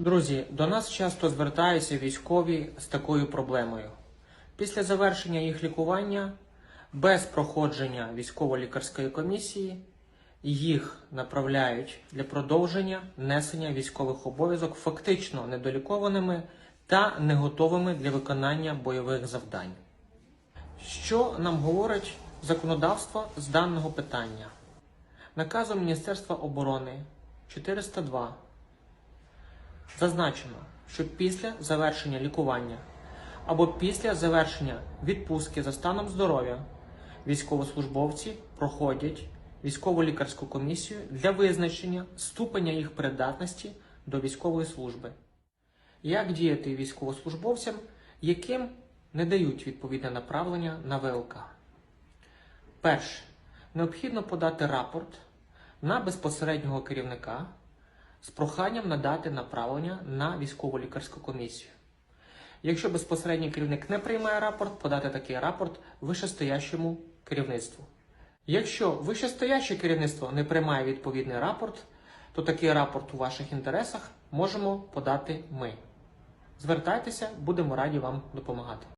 Друзі, до нас часто звертаються військові з такою проблемою. Після завершення їх лікування, без проходження військово-лікарської комісії, їх направляють для продовження несення військових обов'язок фактично недолікованими та не готовими для виконання бойових завдань. Що нам говорить законодавство з даного питання? Наказом Міністерства оборони 402 Зазначено, що після завершення лікування або після завершення відпустки за станом здоров'я військовослужбовці проходять військово-лікарську комісію для визначення ступеня їх придатності до військової служби. Як діяти військовослужбовцям, яким не дають відповідне направлення на ВЛК? Перше. Необхідно подати рапорт на безпосереднього керівника з проханням надати направлення на військово-лікарську комісію. Якщо безпосередній керівник не приймає рапорт, подати такий рапорт вищестоящому керівництву. Якщо вищестояще керівництво не приймає відповідний рапорт, то такий рапорт у ваших інтересах можемо подати ми. Звертайтеся, будемо раді вам допомагати.